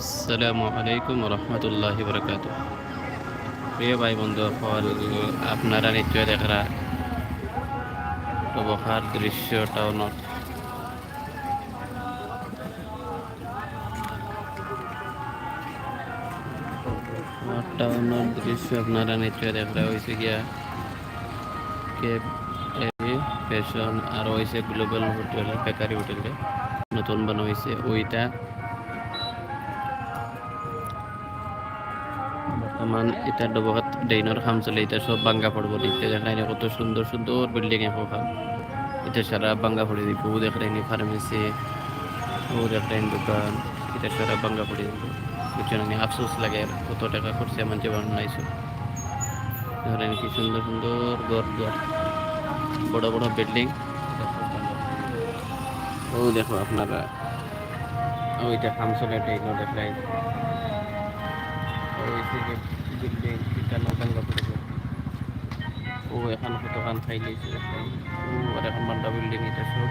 আসসালামু আলাইকুম রহমতুল্লাহ বরকাত প্রিয় ভাই বন্ধু সকল আপনারা নিশ্চয় দেখরা। অবহার দৃশ্য টাউনত টাউনের দৃশ্য আপনারা নিশ্চয় দেখরা। হয়েছে গিয়া কেব ফ্যাশন, আর হয়েছে গ্লোবাল হোটেল, বেকারি হোটেলে। নতুন বানা হয়েছে ওইটা বর্তমান এটা ডবকাত ডেইনর খাম চলে, এটা সব বাঙ্গা পড়ব দেখতে দেখায় কত সুন্দর সুন্দর বিল্ডিং এখন এটা সারা বাঙ্গা পড়ে দিব ও নি ফার্মেসি ও দেখায় দোকান। এটা সারা বাঙ্গা পড়ে দিব বুঝছেন আমি আফসোস লাগে আর কত টাকা খরচে আমার জীবন নাইছো ধরেন কি সুন্দর সুন্দর ঘর ঘর বড় বড় বিল্ডিং ও দেখো আপনারা। ওইটা খামসলে ডেইনর দেখায় বিল্ডিং এটা নৌকাঙ্গা পড়েছে ও এখন কতখান খাই লিয়েছে ও আর এখন বান্ডা বিল্ডিং এটা সব